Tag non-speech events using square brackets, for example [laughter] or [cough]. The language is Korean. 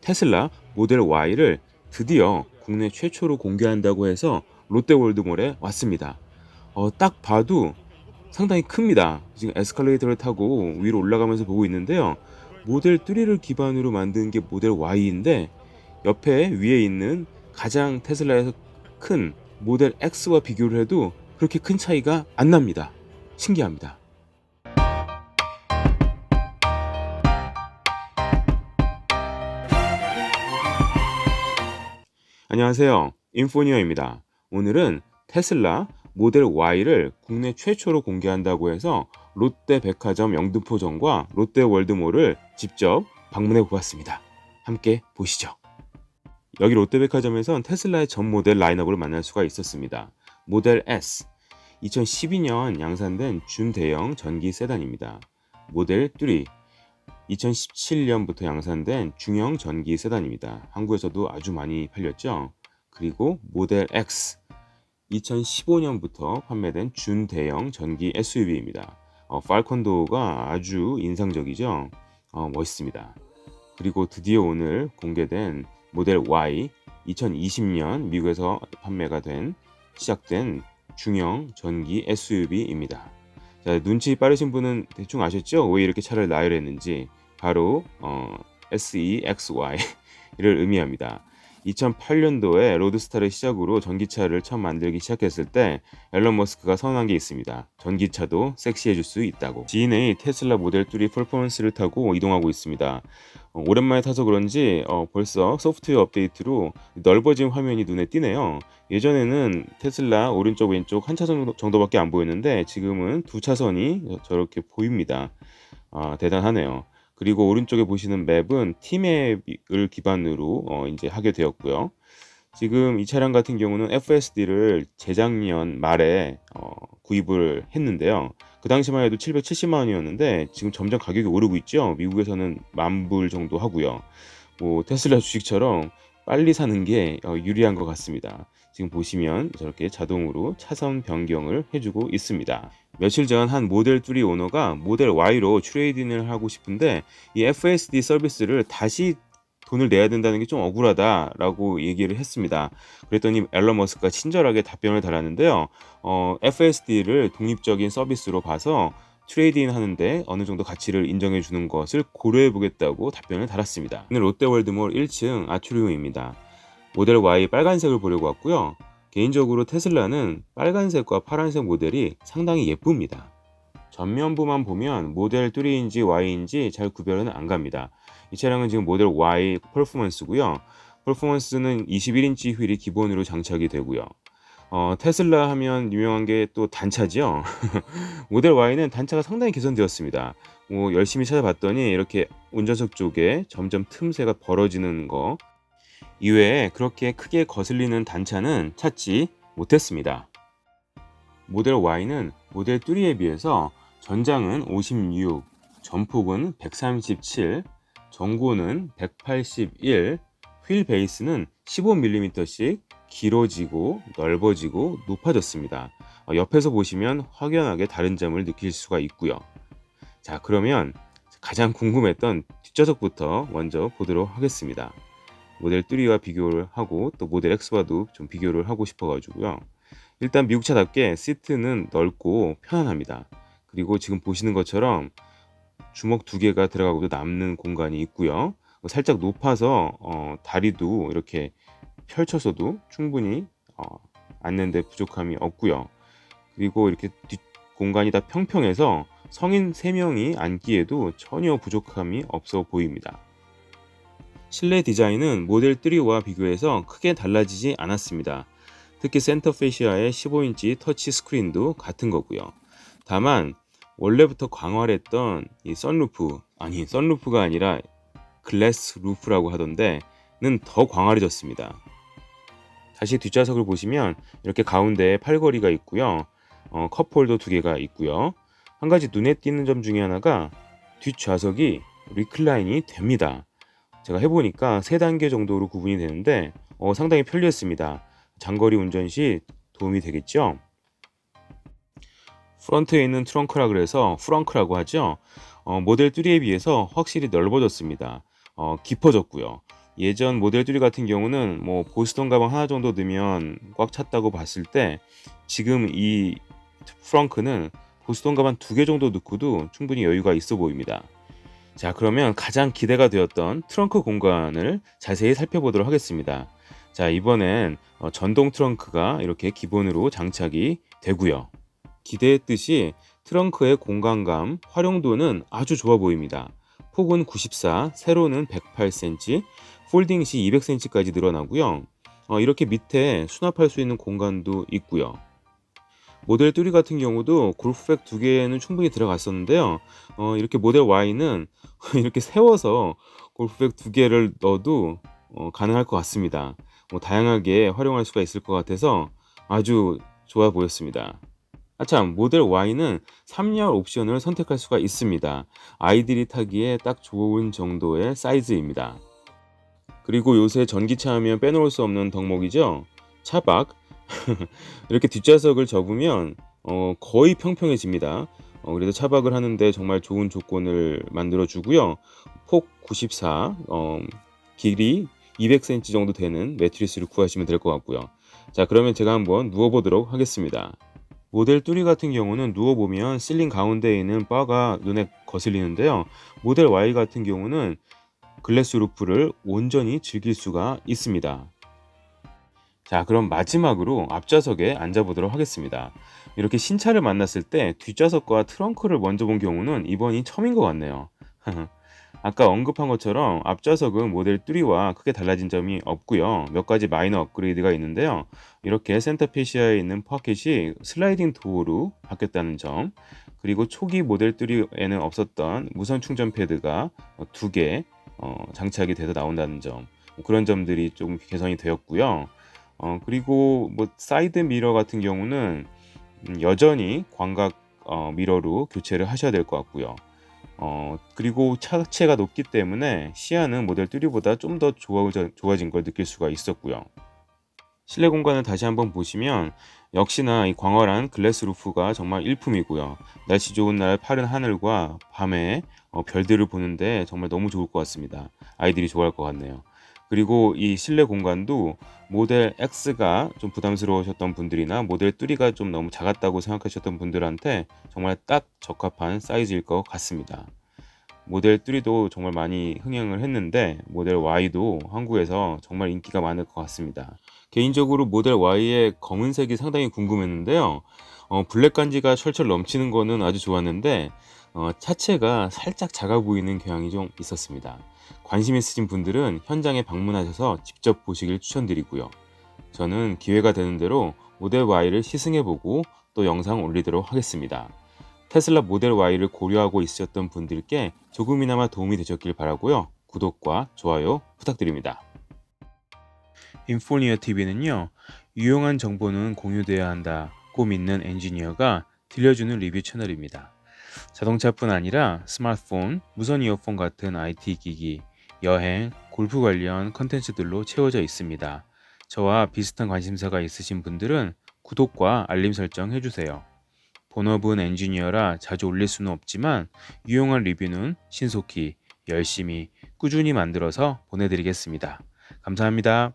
테슬라 모델 Y를 드디어 국내 최초로 공개한다고 해서 롯데월드몰에 왔습니다. 어, 딱 봐도 상당히 큽니다. 지금 에스컬레이터를 타고 위로 올라가면서 보고 있는데요. 모델 3를 기반으로 만든 게 모델 Y인데 옆에 위에 있는 가장 테슬라에서 큰 모델 X와 비교를 해도 그렇게 큰 차이가 안 납니다. 신기합니다. 안녕하세요. 인포니어입니다. 오늘은 테슬라 모델 Y를 국내 최초로 공개한다고 해서 롯데 백화점 영등포점과 롯데 월드몰을 직접 방문해 보았습니다. 함께 보시죠. 여기 롯데 백화점에선 테슬라의 전 모델 라인업을 만날 수가 있었습니다. 모델 S 2012년 양산된 준대형 전기 세단입니다. 모델 3 2017년부터 양산된 중형 전기 세단입니다. 한국에서도 아주 많이 팔렸죠. 그리고 모델 X 2015년부터 판매된 준대형 전기 SUV입니다. 어, 팔콘도가 아주 인상적이죠. 어, 멋있습니다. 그리고 드디어 오늘 공개된 모델 Y 2020년 미국에서 판매가 된 시작된 중형 전기 SUV입니다. 자, 눈치 빠르신 분은 대충 아셨죠? 왜 이렇게 차를 나열했는지 바로 어, SEXY를 [laughs] 의미합니다. 2008년도에 로드스타를 시작으로 전기차를 처음 만들기 시작했을 때 앨런 머스크가 선언한 게 있습니다. 전기차도 섹시해질 수 있다고. 지인의 테슬라 모델 3 퍼포먼스를 타고 이동하고 있습니다. 어, 오랜만에 타서 그런지 어, 벌써 소프트웨어 업데이트로 넓어진 화면이 눈에 띄네요. 예전에는 테슬라 오른쪽 왼쪽 한 차선 정도밖에 안 보였는데 지금은 두 차선이 저렇게 보입니다. 아, 대단하네요. 그리고 오른쪽에 보시는 맵은 티맵을 기반으로 어, 이제 하게 되었고요. 지금 이 차량 같은 경우는 FSD를 재작년 말에 어, 구입을 했는데요. 그 당시만 해도 770만 원이었는데 지금 점점 가격이 오르고 있죠. 미국에서는 만불 정도 하고요. 뭐 테슬라 주식처럼 빨리 사는 게 어, 유리한 것 같습니다. 지금 보시면 저렇게 자동으로 차선 변경을 해주고 있습니다. 며칠 전 한 모델 3 오너가 모델 Y로 트레이딩을 하고 싶은데 이 FSD 서비스를 다시 돈을 내야 된다는 게 좀 억울하다라고 얘기를 했습니다. 그랬더니 앨런 머스크가 친절하게 답변을 달았는데요. 어, FSD를 독립적인 서비스로 봐서 트레이딩 하는데 어느 정도 가치를 인정해 주는 것을 고려해 보겠다고 답변을 달았습니다. 오늘 롯데월드몰 1층 아트리움입니다. 모델 Y 빨간색을 보려고 왔고요. 개인적으로 테슬라는 빨간색과 파란색 모델이 상당히 예쁩니다. 전면부만 보면 모델 3인지 Y인지 잘 구별은 안 갑니다. 이 차량은 지금 모델 Y 퍼포먼스고요. 퍼포먼스는 21인치 휠이 기본으로 장착이 되고요. 어, 테슬라 하면 유명한 게 또 단차죠. [laughs] 모델 Y는 단차가 상당히 개선되었습니다. 뭐 열심히 찾아봤더니 이렇게 운전석 쪽에 점점 틈새가 벌어지는 거 이외에 그렇게 크게 거슬리는 단차는 찾지 못했습니다. 모델 Y는 모델 3에 비해서 전장은 56, 전폭은 137, 전고는 181, 휠 베이스는 15mm씩 길어지고 넓어지고 높아졌습니다. 어, 옆에서 보시면 확연하게 다른 점을 느낄 수가 있고요. 자, 그러면 가장 궁금했던 뒷좌석부터 먼저 보도록 하겠습니다. 모델 3와 비교를 하고 또 모델 X와도 좀 비교를 하고 싶어 가지고요. 일단 미국차답게 시트는 넓고 편안합니다. 그리고 지금 보시는 것처럼 주먹 두 개가 들어가고도 남는 공간이 있고요. 살짝 높아서 어, 다리도 이렇게 펼쳐서도 충분히 어, 앉는데 부족함이 없고요. 그리고 이렇게 뒷 공간이 다 평평해서 성인 3명이 앉기에도 전혀 부족함이 없어 보입니다. 실내 디자인은 모델 3와 비교해서 크게 달라지지 않았습니다. 특히 센터 페시아의 15인치 터치 스크린도 같은 거고요. 다만 원래부터 광활 했던 이 썬루프 아니 썬루프가 아니라 글래스 루프라고 하던데는 더 광활해졌습니다. 다시 뒷좌석을 보시면 이렇게 가운데에 팔걸이가 있고요. 어, 컵홀더 두 개가 있고요. 한 가지 눈에 띄는 점 중에 하나가 뒷좌석이 리클라인이 됩니다. 제가 해보니까 세 단계 정도로 구분이 되는데 어, 상당히 편리했습니다. 장거리 운전 시 도움이 되겠죠. 프런트에 있는 트렁크라 그래서 프렁크라고 하죠. 어, 모델 3에 비해서 확실히 넓어졌습니다. 어, 깊어졌고요. 예전 모델 3 같은 경우는 뭐 보스턴 가방 하나 정도 넣으면 꽉 찼다고 봤을 때 지금 이 프렁크는 보스턴 가방 두 개 정도 넣고도 충분히 여유가 있어 보입니다. 자, 그러면 가장 기대가 되었던 트렁크 공간을 자세히 살펴보도록 하겠습니다. 자, 이번엔 어, 전동 트렁크가 이렇게 기본으로 장착이 되고요. 기대했듯이 트렁크의 공간감, 활용도는 아주 좋아 보입니다. 폭은 94, 세로는 108cm, 폴딩 시 200cm까지 늘어나고요. 어, 이렇게 밑에 수납할 수 있는 공간도 있고요. 모델 3 같은 경우도 골프백 두 개는 충분히 들어갔었는데요. 어, 이렇게 모델 Y는 [laughs] 이렇게 세워서 골프백 두 개를 넣어도 어, 가능할 것 같습니다. 뭐 다양하게 활용할 수가 있을 것 같아서 아주 좋아 보였습니다. 아참 모델 Y는 3열 옵션을 선택할 수가 있습니다. 아이들이 타기에 딱 좋은 정도의 사이즈입니다. 그리고 요새 전기차 하면 빼놓을 수 없는 덕목이죠. 차박. [laughs] 이렇게 뒷좌석을 접으면 어, 거의 평평해집니다. 어, 그래서 차박을 하는데 정말 좋은 조건을 만들어 주고요. 폭 94, 어, 길이 200cm 정도 되는 매트리스를 구하시면 될 것 같고요. 자, 그러면 제가 한번 누워보도록 하겠습니다. 모델 3 같은 경우는 누워보면 실링 가운데에 있는 바가 눈에 거슬리는데요. 모델 Y 같은 경우는 글래스 루프를 온전히 즐길 수가 있습니다. 자, 그럼 마지막으로 앞좌석에 앉아보도록 하겠습니다. 이렇게 신차를 만났을 때 뒷좌석과 트렁크를 먼저 본 경우는 이번이 처음인 것 같네요. [laughs] 아까 언급한 것처럼 앞좌석은 모델 3와 크게 달라진 점이 없고요. 몇 가지 마이너 업그레이드가 있는데요. 이렇게 센터 페시아에 있는 포켓이 슬라이딩 도어로 바뀌었다는 점, 그리고 초기 모델 3에는 없었던 무선 충전 패드가 두개 어, 장착이 돼서 나온다는 점, 뭐 그런 점들이 좀 개선이 되었고요. 어, 그리고 뭐 사이드 미러 같은 경우는 음, 여전히 광각 어, 미러로 교체를 하셔야 될 것 같고요. 어, 그리고 차체가 높기 때문에 시야는 모델 3보다 좀 더 좋아진 걸 느낄 수가 있었고요. 실내 공간을 다시 한번 보시면 역시나 이 광활한 글래스 루프가 정말 일품이고요. 날씨 좋은 날 파른 하늘과 밤에 어, 별들을 보는데 정말 너무 좋을 것 같습니다. 아이들이 좋아할 것 같네요. 그리고 이 실내 공간도 모델 X가 좀 부담스러우셨던 분들이나 모델 3가 좀 너무 작았다고 생각하셨던 분들한테 정말 딱 적합한 사이즈일 것 같습니다. 모델 3도 정말 많이 흥행을 했는데 모델 Y도 한국에서 정말 인기가 많을 것 같습니다. 개인적으로 모델 Y의 검은색이 상당히 궁금했는데요. 어, 블랙 간지가 철철 넘치는 거는 아주 좋았는데 어, 차체가 살짝 작아 보이는 경향이 좀 있었습니다. 관심 있으신 분들은 현장에 방문하셔서 직접 보시길 추천드리고요. 저는 기회가 되는 대로 모델 Y를 시승해보고 또 영상 올리도록 하겠습니다. 테슬라 모델 Y를 고려하고 있으셨던 분들께 조금이나마 도움이 되셨길 바라고요. 구독과 좋아요 부탁드립니다. 인포니어 TV는요, 유용한 정보는 공유되어야 한다고 믿는 엔지니어가 들려주는 리뷰 채널입니다. 자동차뿐 아니라 스마트폰, 무선 이어폰 같은 IT 기기, 여행, 골프 관련 컨텐츠들로 채워져 있습니다. 저와 비슷한 관심사가 있으신 분들은 구독과 알림 설정 해주세요. 본업은 엔지니어라 자주 올릴 수는 없지만 유용한 리뷰는 신속히, 열심히, 꾸준히 만들어서 보내드리겠습니다. 감사합니다.